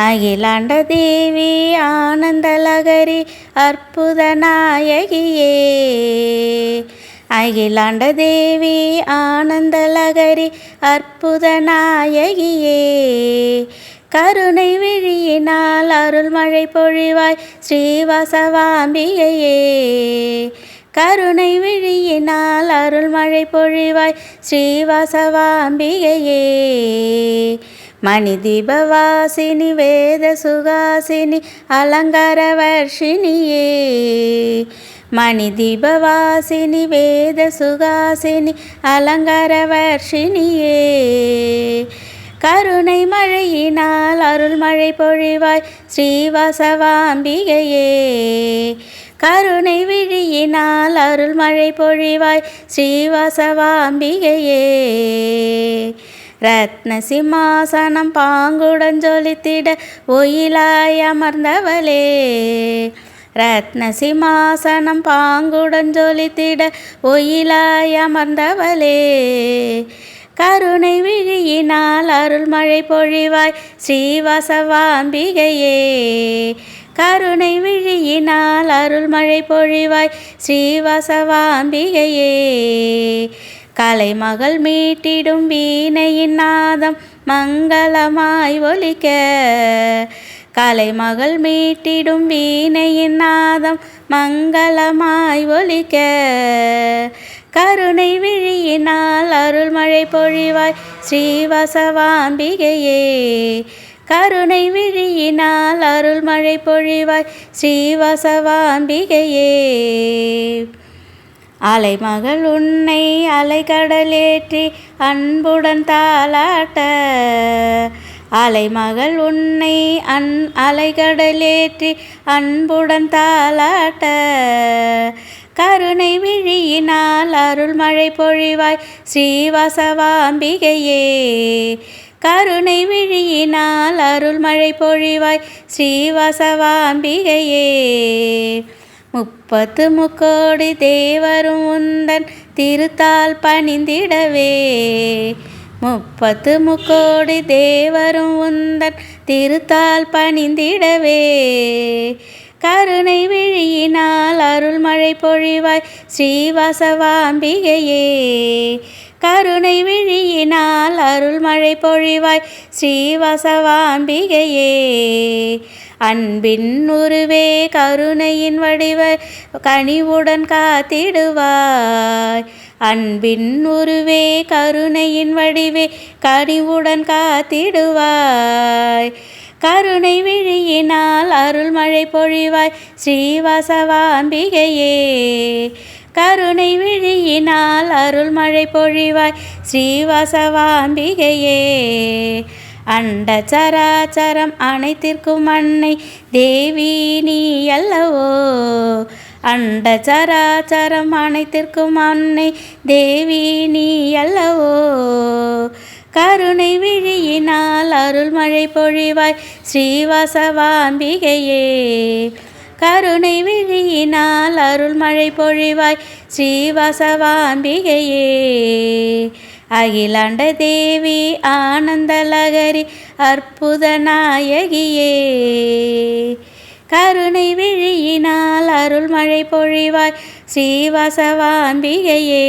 அகிலாண்ட தேவி ஆனந்தலகரி அற்புத நாயகியே. அகிலாண்ட தேவி ஆனந்தலகரி அற்புத நாயகியே. கருணை விழியினால் அருள் மழை பொழிவாய் ஸ்ரீவாசவாம்பிகையே. கருணை விழியினால் அருள் மழை பொழிவாய் ஸ்ரீவாசவாம்பிகையே. மணிதீபவாசினி வேத சுகாசினி அலங்கார வர்ஷினியே மணிதீபவாசினி வேத சுகாசினி அலங்கார வர்ஷினியே கருணை மழையினால் அருள் மழை பொழிவாய் ஸ்ரீவாசவாம்பிகையே. கருணை விழியினால் அருள் மழை பொழிவாய் ஸ்ரீவாசவாம்பிகையே. ரத்ன சிம்மாசனம் பாங்குடன் ஜொலித்திட ஒயிலாய் அமர்ந்தவளே. ரத்ன சிம்மாசனம் பாங்குடன் ஜொலித்திட ஒயிலாய் அமர்ந்தவளே. கருணை விழியினால் அருள்மழை பொழிவாய் ஸ்ரீவாசவாம்பிகையே. கருணை விழியினால் அருள்மழை பொழிவாய் ஸ்ரீவாசவாம்பிகையே. கலைமகள் மீட்டிடும் வீணையின் நாதம் மங்களமாய் ஒலிக்க. கலைமகள் மீட்டிடும் வீணையின் நாதம் மங்களமாய் ஒலிக்க. கருணை விழியினால் அருள்மழை பொழிவாய் ஸ்ரீவசவாம்பிகையே. கருணை விழியினால் அருள்மழை பொழிவாய் ஸ்ரீவசவாம்பிகையே. அலைமகள் உன்னை அலைகடலேற்றி அன்புடன் தாளாட்ட. அலைமகள் உன்னை அன் அலைகடலேற்றி அன்புடன் தாளாட்ட. கருணை விழியினால் அருள்மழை பொழிவாய் ஸ்ரீவாசவாம்பிகையே. கருணை விழியினால் அருள்மழை பொழிவாய் ஸ்ரீவாசவாம்பிகையே. முப்பத்து முக்கோடி தேவரும் உந்தன் திருத்தால் பணிந்திடவே. முப்பத்து முக்கோடி தேவரும் உந்தன் திருத்தால் பணிந்திடவே. கருணை விழியினால் அருள் மழை பொழிவாய் ஸ்ரீவாசவாம்பிகையே. கருணை விழியினால் அருள் மழை பொழிவாய் ஸ்ரீவாசவாம்பிகையே. அன்பின் உருவே கருணையின் வடிவ கனிவுடன் காத்திடுவாய். அன்பின் உருவே கருணையின் வடிவே கனிவுடன் காத்திடுவாய். கருணை விழியினால் அருள் மழை பொழிவாய் ஸ்ரீவாசவாம்பிகையே கருணை விழியினால் அருள் மழை பொழிவாய் ஸ்ரீவாசவாம்பிகையே அண்ட சராச்சரம் அனைத்திற்கும் அன்னை தேவி நீ அல்லவோ? அண்ட சராச்சரம் அனைத்திற்கும் அன்னை தேவி நீ அல்லவோ? கருணை விழியினால் அருள் மழை பொழிவாய் ஸ்ரீவாசவாம்பிகையே கருணை விழியினால் அருள் மழை பொழிவாய் ஸ்ரீவாசவாம்பிகையே அகிலாண்ட தேவி ஆனந்தலகரி அற்புத நாயகியே. கருணை விழியினால் அருள்மழை பொழிவாய் ஸ்ரீவாசவாம்பிகையே